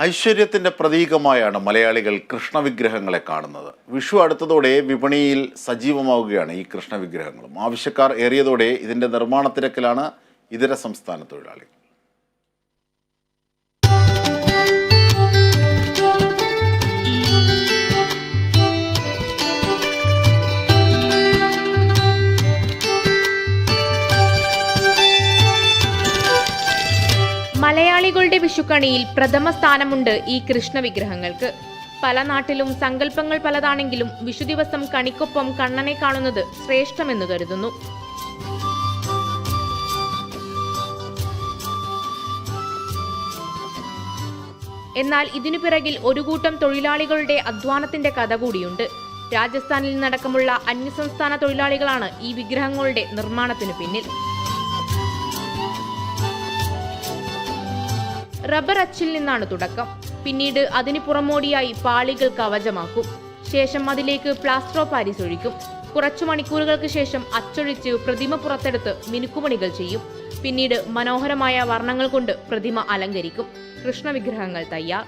ഐശ്വര്യത്തിന്റെ പ്രതീകമായാണ് മലയാളികൾ കൃഷ്ണവിഗ്രഹങ്ങളെ കാണുന്നത്. വിഷു അടുത്തതോടെ വിപണിയിൽ സജീവമാവുകയാണ് ഈ കൃഷ്ണവിഗ്രഹങ്ങളും. ആവശ്യക്കാർ ഏറിയതോടെ ഇതിന്റെ നിർമ്മാണ തിരക്കിലാണ് ഇതര സംസ്ഥാന തൊഴിലാളികൾ. മലയാളികളുടെ വിഷുക്കണിയിൽ പ്രഥമ സ്ഥാനമുണ്ട് ഈ കൃഷ്ണ വിഗ്രഹങ്ങൾക്ക് പല നാട്ടിലും സങ്കല്പങ്ങൾ പലതാണെങ്കിലും വിഷു ദിവസം കണിക്കൊപ്പം കണ്ണനെ കാണുന്നത് ശ്രേഷ്ഠമെന്ന് കരുതുന്നു. എന്നാൽ ഇതിനു പിറകിൽ ഒരു കൂട്ടം തൊഴിലാളികളുടെ അധ്വാനത്തിന്റെ കഥ കൂടിയുണ്ട്. രാജസ്ഥാനിൽ നിന്നടക്കമുള്ള അന്യസംസ്ഥാന തൊഴിലാളികളാണ് ഈ വിഗ്രഹങ്ങളുടെ നിർമ്മാണത്തിന് പിന്നിൽ. റബ്ബർ അച്ചിൽ നിന്നാണ് തുടക്കം പിന്നീട് അതിന് പുറമോടിയായി പാളികൾ കവചമാക്കും ശേഷം അതിലേക്ക് പ്ലാസ്റ്റർ ഓഫ് പാരീസ് ഒഴിക്കും കുറച്ചു മണിക്കൂറുകൾക്ക് ശേഷം അച്ചൊഴിച്ച് പ്രതിമ പുറത്തെടുത്ത് മിനുക്കുമണികൾ ചെയ്യും പിന്നീട് മനോഹരമായ വർണ്ണങ്ങൾ കൊണ്ട് പ്രതിമ അലങ്കരിക്കും കൃഷ്ണവിഗ്രഹങ്ങൾ തയ്യാർ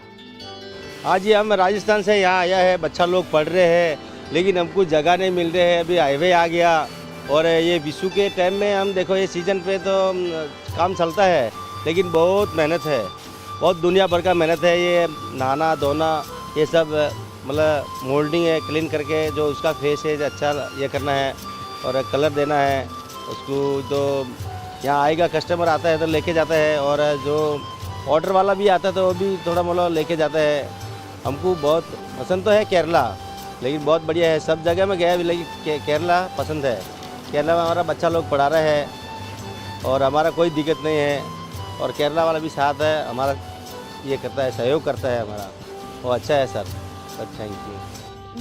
आज ही हम राजस्थान से यहाँ आया है बच्चा लोग पढ़ रहे हैं लेकिन हमको जगह नहीं मिल रहे हैं अभी हाईवे आ गया और ये विशु के टाइम में हम देखो ये सीज़न पे तो अम, काम चलता है लेकिन बहुत मेहनत है बहुत दुनिया भर का मेहनत है, ये नहाना, धोना, ये सब मतलब मोल्डिंग है क्लीन करके जो उसका फेस है अच्छा ये करना है और कलर देना है, उसको जो यहाँ आएगा कस्टमर आता है तो लेके जाता है और जो ऑर्डर वाला भी आता है तो वो भी थोड़ा मतलब लेके जाता है। हमको बहुत पसंद तो है केरला, लेकिन बहुत बढ़िया है। सब जगह में गया भी लेकिन के- केरला पसंद है। केरला में हमारा बच्चा लोग पढ़ा रहे हैं और हमारा कोई दिक्कत नहीं है और केरला वाला भी साथ है, हमारा ये करता है सहयोग करता है हमारा। वो अच्छा है सर। थैंक यू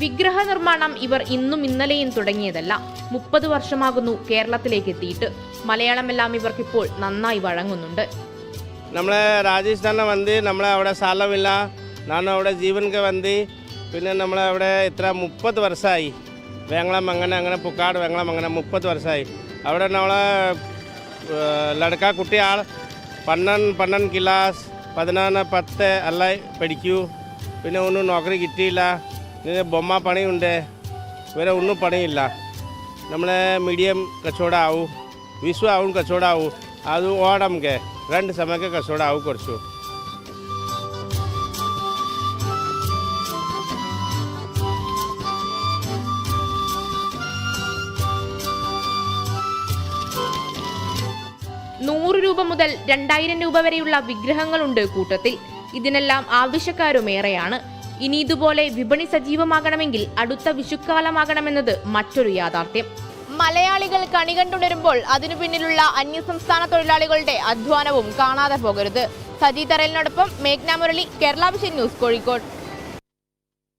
വിഗ്രഹ നിർമ്മാണം ഇവർ ഇന്നും ഇന്നലെയും തുടങ്ങിയതല്ല. മുപ്പത് വർഷമാകുന്നു കേരളത്തിലേക്ക് എത്തിയിട്ട്. മലയാളമെല്ലാം ഇവർക്കിപ്പോൾ നന്നായി വഴങ്ങുന്നുണ്ട്. നമ്മളെ രാജസ്ഥാനിൽ വന്ന് നമ്മളെ അവിടെ സ്ഥലമില്ല. ನಾನು അവിടെ ജീവനൊക്കെ വന്ന് പിന്നെ നമ്മളെ അവിടെ ഇത്ര മുപ്പത് വർഷമായി വേങ്ങളം അങ്ങനെ അങ്ങനെ പുക്കാട് വേങ്ങളം അങ്ങനെ മുപ്പത് വർഷമായി അവിടെ നമ്മളെ ലടക്ക കുട്ടിയാൾ പന്നൻ പന്നൻ കിലാസ് പതിനാറ് പത്ത് അല്ല പഠിക്കൂ. പിന്നെ ഒന്നും നോക്കറി കിട്ടിയില്ല. പിന്നെ ബൊമ്മ പണിയുണ്ട്. വേറെ ഒന്നും പണിയില്ല. നമ്മളെ മീഡിയം കച്ചവടമാവും ആവും കച്ചവടമാവും അത് ഓടം രണ്ട് സമയക്ക് കച്ചവടമാവും കുറച്ചു. നൂറ് രൂപ മുതൽ രണ്ടായിരം രൂപ വരെയുള്ള വിഗ്രഹങ്ങളുണ്ട് കൂട്ടത്തിൽ. ഇതിനെല്ലാം ആവശ്യക്കാരും ഏറെയാണ് ഇനി ഇതുപോലെ വിപണി സജീവമാകണമെങ്കിൽ അടുത്ത വിഷുക്കാലമാകണമെന്നത് മറ്റൊരു യാഥാർത്ഥ്യം. മലയാളികൾ കണി കണ്ടുണരുമ്പോൾ അതിനു പിന്നിലുള്ള അന്യസംസ്ഥാന തൊഴിലാളികളുടെ അധ്വാനവും കാണാതെ പോകരുത്. സജി തരലിനോടൊപ്പം മേഘ്ന മുരളി കേരള വിഷൻ ന്യൂസ് കോഴിക്കോട്.